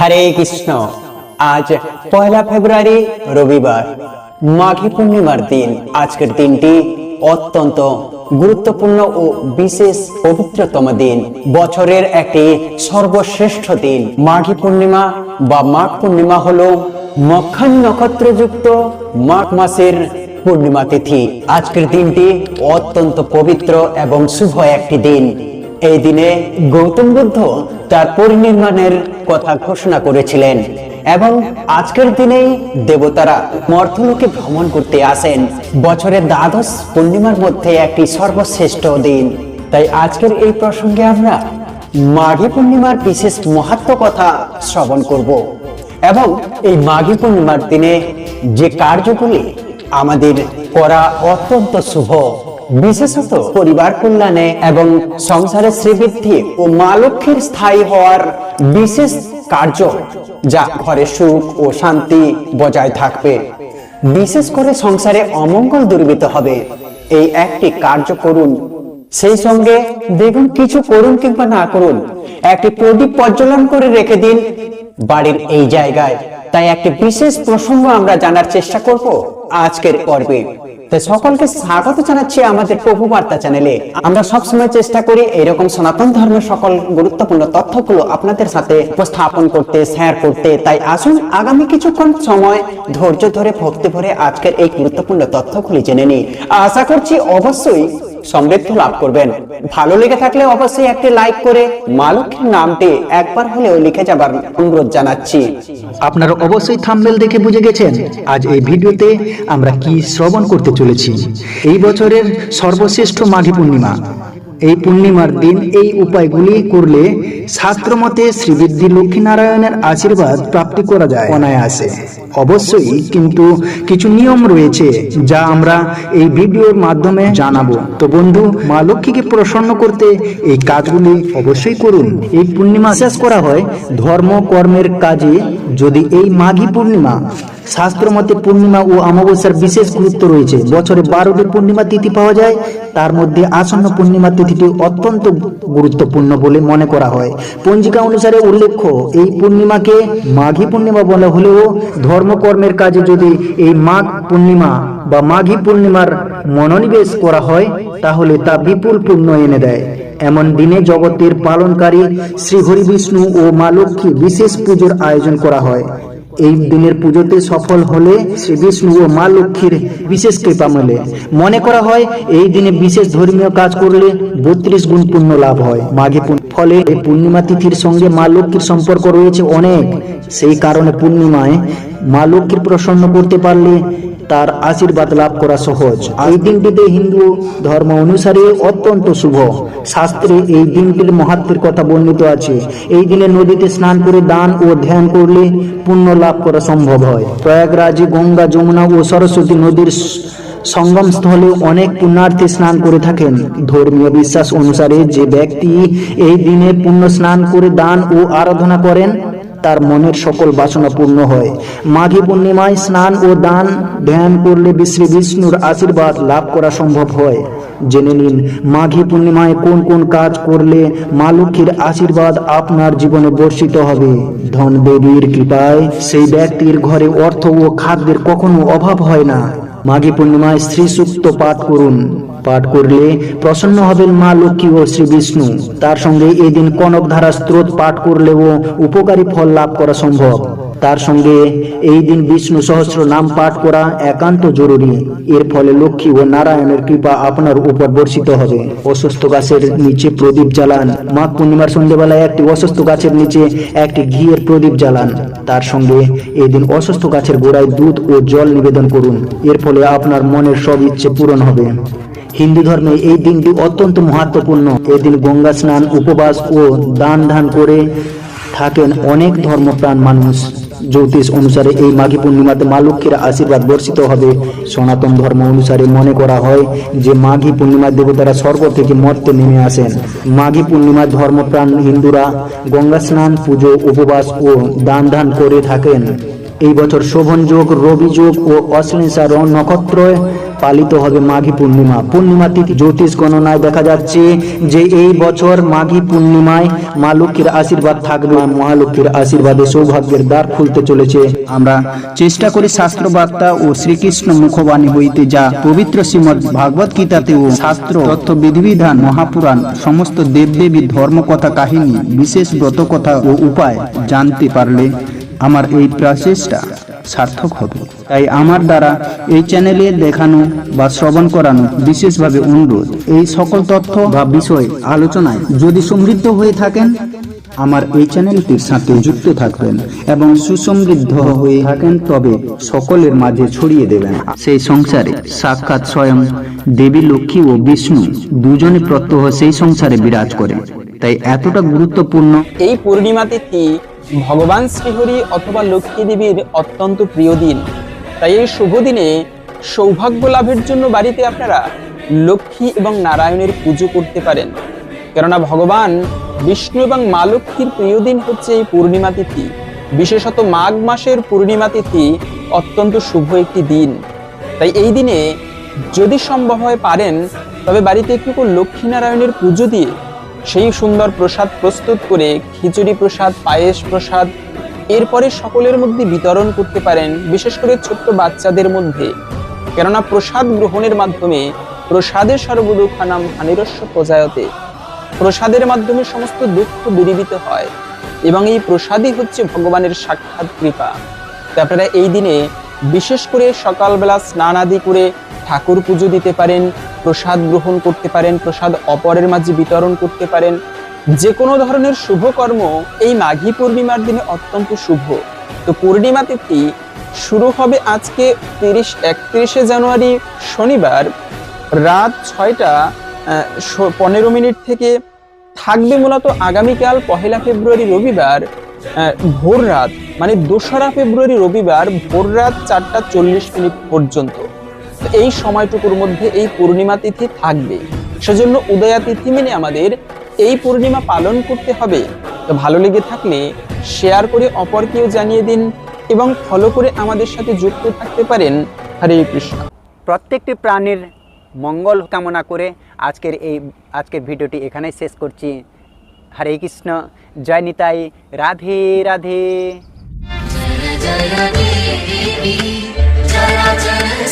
হরে কৃষ্ণ। আজ পয়লা ফেব্রুয়ারি, রবিবার, মাঘী পূর্ণিমার দিন। আজকের দিনটি অত্যন্ত গুরুত্বপূর্ণ ও বিশেষ পবিত্রতম দিন। বছরের একটি সর্বশ্রেষ্ঠ দিন। মাঘী পূর্ণিমা বা মাঘ পূর্ণিমা হলো মক্ষান নক্ষত্রযুক্ত মাঘ মাসের পূর্ণিমা তিথি। আজকের দিনটি অত্যন্ত পবিত্র এবং শুভ একটি দিন। এই দিনে গৌতম বুদ্ধ তার পরিনির্মাণের কথা ঘোষণা করেছিলেন এবং আজকের দিনেই দেবতারা মর্থলোকে ভ্রমণ করতে আসেন। বছরের দ্বাদশ পূর্ণিমার মধ্যে একটি সর্বশ্রেষ্ঠ দিন। তাই আজকের এই প্রসঙ্গে আমরা মাঘী পূর্ণিমার বিশেষ মাহাত্ম কথা শ্রবণ করব এবং এই মাঘী পূর্ণিমার দিনে যে কার্যগুলি আমাদের করা অত্যন্ত শুভ বিশেষত পরিবার কল্যাণে এবং সংসারের শ্রীবৃদ্ধি ও মা লক্ষ্মীর স্থায়ী হওয়ার বিশেষ কার্য যা ঘরে সুখ ও শান্তি বজায় থাকবে। বিশেষ করে সংসারে অমঙ্গল দুর্বিত হবে। এই একটি কার্য করুন। সেই সঙ্গে দেখুন কিছু করুন কিংবা না করুন, একটি প্রদীপ প্রজ্বলন করে রেখে দিন বাড়ির এই জায়গায়। তাই একটি বিশেষ প্রসঙ্গ আমরা জানার চেষ্টা করব আজকের পর্বে। তাই সকলকে স্বাগত জানাচ্ছি আমাদের প্রভু বার্তা চ্যানেলে। আমরা সবসময় চেষ্টা করি এরকম সনাতন ধর্মের সকল গুরুত্বপূর্ণ তথ্যগুলো আপনাদের সাথে উপস্থাপন করতে শেয়ার করতে। তাই আসুন আগামী কিছুক্ষণ সময় ধৈর্য ধরে, ভক্তি ভরে আজকের এই গুরুত্বপূর্ণ তথ্যগুলি জেনে নিই। আশা করছি অবশ্যই সমৃদ্ধি লাভ করবেন। ভালো লেগে থাকলে অবশ্যই একটি লাইক করে মালকের নামটি একবার হলেও লিখে যাবার অনুরোধ জানাচ্ছি। আপনারা অবশ্যই থাম্বনেল দেখে বুঝে গেছেন আজ এই ভিডিওতে আমরা কি শ্রবণ করতে চলেছি। এই বছরের সর্বশ্রেষ্ঠ মাঘী পূর্ণিমা। এই পূর্ণিমার দিন এই উপায়গুলি করলে শাস্ত্রমতে শ্রীবৃদ্ধি লক্ষ্মীনারায়ণের আশীর্বাদ প্রাপ্তি করা যায় অনায়াসে। অবশ্যই কিন্তু কিছু নিয়ম রয়েছে যা আমরা এই ভিডিওর মাধ্যমে জানাব। তো বন্ধু, মা লক্ষ্মীকে প্রসন্ন করতে এই কাজগুলি অবশ্যই করুন। এই পূর্ণিমা শেষ করা হয় ধর্ম কর্মের কাজে। যদি এই মাঘী পূর্ণিমা শাস্ত্রমতে পূর্ণিমা ও অমাবস্যার বিশেষ গুরুত্ব রয়েছে। বছরে বারোটি পূর্ণিমা তিথি পাওয়া যায়। তার মধ্যে আসন্ন পূর্ণিমা তিথিটি অত্যন্ত গুরুত্বপূর্ণ বলে মনে করা হয়। পঞ্জিকা অনুসারে উল্লেখ্য, এই পূর্ণিমাকে মাঘী পূর্ণিমা বলা হলেও ধর্মকর্মের কাজে যদি এই মাঘ পূর্ণিমা বা মাঘী পূর্ণিমার মনোনিবেশ করা হয়, তাহলে তা বিপুল পুণ্য এনে দেয়। এমন দিনে জগতের পালনকারী শ্রী হরি বিষ্ণু ও মা লক্ষ্মী বিশেষ পুজোর আয়োজন করা হয়। এই দিনের পুজোতে সফল হলে শ্রী বিষ্ণু ও মা লক্ষ্মীর বিশেষ কৃপা মেলে। মনে করা হয়, এই দিনে বিশেষ ধর্মীয় কাজ করলে বত্রিশ গুণ পুণ্য লাভ হয়। মাঘে ফলে এই পূর্ণিমা তিথির সঙ্গে মা লক্ষ্মীর সম্পর্ক রয়েছে অনেক। সেই কারণে পূর্ণিমায় মা লক্ষ্মীর প্রসন্ন করতে পারলে তার আশীর্বাদ লাভ করা সহজ। এই দিনটিতে হিন্দু ধর্ম অনুসারে অত্যন্ত শুভ। শাস্ত্রে এই দিনটির মহাত্মের কথা বর্ণিত আছে। এই দিনে নদীতে স্নান করে দান ও ধ্যান করলে পুণ্য লাভ করা সম্ভব হয়। প্রয়াগরাজে গঙ্গা, যমুনা ও সরস্বতী নদীর সঙ্গম স্থলে অনেক পুণ্যার্থী স্নান করে থাকেন। ধর্মীয় বিশ্বাস অনুসারে যে ব্যক্তি এই দিনে পুণ্য স্নান করে দান ও আরাধনা করেন তার মনের সকল বাসনা পূর্ণ হয়। মাঘী পূর্ণিমায় স্নান ও দান, ধ্যান করলে শ্রী বিষ্ণুর আশীর্বাদ লাভ করা সম্ভব হয়। জেনে নিন, মাঘী পূর্ণিমায় কোন কোন কাজ করলে মা লক্ষ্মীর আশীর্বাদ আপনার জীবনে বর্ষিত হবে? ধন দেবীর কৃপায় সেই ব্যক্তির ঘরে অর্থ ও খাদ্যের কখনো অভাব হয় না। মাঘী পূর্ণিমায় শ্রী সূক্ত পাঠ করুন। পাঠ করলে প্রসন্ন হবেন মা লক্ষ্মী ও শ্রী বিষ্ণু। তার সঙ্গে এই দিন কনক ধারা স্রোত পাঠ করলেও উপকারী ফল লাভ করা সম্ভব। তার সঙ্গে এই দিন বিষ্ণু সহস্র নাম পাঠ করা একান্ত জরুরি। এর ফলে লক্ষ্মী ও নারায়ণের কৃপা আপনার উপর বর্ষিত হবে। অসুস্থ গাছের নিচে প্রদীপ জ্বালান। মাঘ পূর্ণিমার সন্ধ্যেবেলায় একটি অসুস্থ গাছের নিচে একটি ঘিয়ের প্রদীপ জ্বালান। তার সঙ্গে এই দিন অসুস্থ গাছের গোড়ায় দুধ ও জল নিবেদন করুন। এর ফলে আপনার মনের সব ইচ্ছে পূরণ হবে। হিন্দু ধর্মে এই দিনটি অত্যন্ত মহত্বপূর্ণ এদিন গঙ্গা স্নান, উপবাস ও দান ধান করে থাকেন অনেক ধর্মপ্রাণ মানুষ। জ্যোতিষ অনুসারে এই মাঘী পূর্ণিমাতে মা লক্ষ্মীর আশীর্বাদ বর্ষিত হবে। সনাতন ধর্ম অনুসারে মনে করা হয় যে মাঘী পূর্ণিমার দেবতারা স্বর্গ থেকে মর্তে নেমে আসেন। মাঘী পূর্ণিমার ধর্মপ্রাণ হিন্দুরা গঙ্গা স্নান, পুজো, উপবাস ও দান ধান করে থাকেন। এই বছর শোভন যোগ রবি যোগ ও অশ্লেষা নক্ষত্র পালিত হবে মাঘী পূর্ণিমা। পূর্ণিমা তিথি জ্যোতিষ গণনায় দেখা যাচ্ছে যে এই বছর মাঘী পূর্ণিমায় মা লক্ষ্মীর আশীর্বাদ থাকবে, মা আশীর্বাদে সৌভাগ্যের দ্বার খুলতে চলেছে। আমরা চেষ্টা করি শাস্ত্র বার্তা ও শ্রীকৃষ্ণ মুখবাণী হইতে যা পবিত্র শ্রীমদ ভাগবত গীতাতে ও শাস্ত্র তথ্য বিধিবিধান, মহাপুরাণ, সমস্ত দেবদেবীর ধর্মকথা কাহিনী, বিশেষ ব্রত কথা ও উপায় জানতে পারলে আমার এই প্রচেষ্টা সার্থক হবে। তাই আমার দ্বারা এই চ্যানেলে দেখানো বা শ্রবণ করানো বিশেষভাবে অনুরোধ। এই সকল তথ্য বা বিষয় আলোচনায় যদি সমৃদ্ধ হয়ে থাকেন, আমার এই চ্যানেলটির সাথে যুক্ত থাকবেন এবং সুসমৃদ্ধ হয়ে থাকেন, তবে সকলের মাঝে ছড়িয়ে দেবেন। সেই সংসারে সাক্ষাৎ স্বয়ং দেবী, লক্ষ্মী ও বিষ্ণু দুজনে প্রত্যহ সেই সংসারে বিরাজ করে। তাই এতটা গুরুত্বপূর্ণ এই পূর্ণিমা তিথি ভগবান শ্রীহরি অথবা লক্ষ্মী দেবীর অত্যন্ত প্রিয় দিন। তাই এই শুভ দিনে সৌভাগ্য লাভের জন্য বাড়িতে আপনারা লক্ষ্মী এবং নারায়ণের পুজো করতে পারেন। কেননা ভগবান বিষ্ণু এবং মা লক্ষ্মীর প্রিয় দিন হচ্ছে এই পূর্ণিমা তিথি। বিশেষত মাঘ মাসের পূর্ণিমা তিথি অত্যন্ত শুভ একটি দিন। তাই এই দিনে যদি সম্ভব হয় পারেন, তবে বাড়িতে একটু লক্ষ্মীনারায়ণের পুজো দিয়ে সেই সুন্দর প্রসাদ প্রস্তুত করে খিচুড়ি প্রসাদ, পায়েস প্রসাদ এরপরে সকলের মধ্যে বিতরণ করতে পারেন, বিশেষ করে ছোট্ট বাচ্চাদের মধ্যে। কেননা প্রসাদ গ্রহণের মাধ্যমে প্রসাদে সর্বদুঃখানাম হানিরস্য প্রজায়তে। প্রসাদের মাধ্যমে সমস্ত দুঃখ দূরীভূত হয় এবং এই প্রসাদই হচ্ছে ভগবানের সাক্ষাৎ কৃপা। আপনারা এই দিনে বিশেষ করে সকালবেলা স্নান আদি করে ঠাকুর পুজো দিতে পারেন, প্রসাদ গ্রহণ করতে পারেন, প্রসাদ অপরের মাঝে বিতরণ করতে পারেন। যে কোনো ধরনের শুভ কর্ম এই মাঘী পূর্ণিমার দিনে অত্যন্ত শুভ। তো পূর্ণিমা তিথি শুরু হবে আজকে তিরিশ একত্রিশে জানুয়ারি শনিবার রাত ছয়টা পনেরো মিনিট থেকে। থাকবে মূলত আগামীকাল পহেলা ফেব্রুয়ারি রবিবার ভোর রাত মানে দোসরা ফেব্রুয়ারি রবিবার ভোর রাত চারটা চল্লিশ মিনিট পর্যন্ত। এই সময়টুকুর মধ্যে এই পূর্ণিমা তিথি থাকবে। সেজন্য উদয়া তিথি মেনে আমাদের এই পূর্ণিমা পালন করতে হবে। তো ভালো লেগে থাকলে শেয়ার করে অপরকেও জানিয়ে দিন এবং ফলো করে আমাদের সাথে যুক্ত থাকতে পারেন। হরে কৃষ্ণ। প্রত্যেকটি প্রাণীর মঙ্গল কামনা করে আজকের এই, আজকের ভিডিওটি এখানেই শেষ করছি। হরে কৃষ্ণ জয় নিতাই রাধে রাধে जय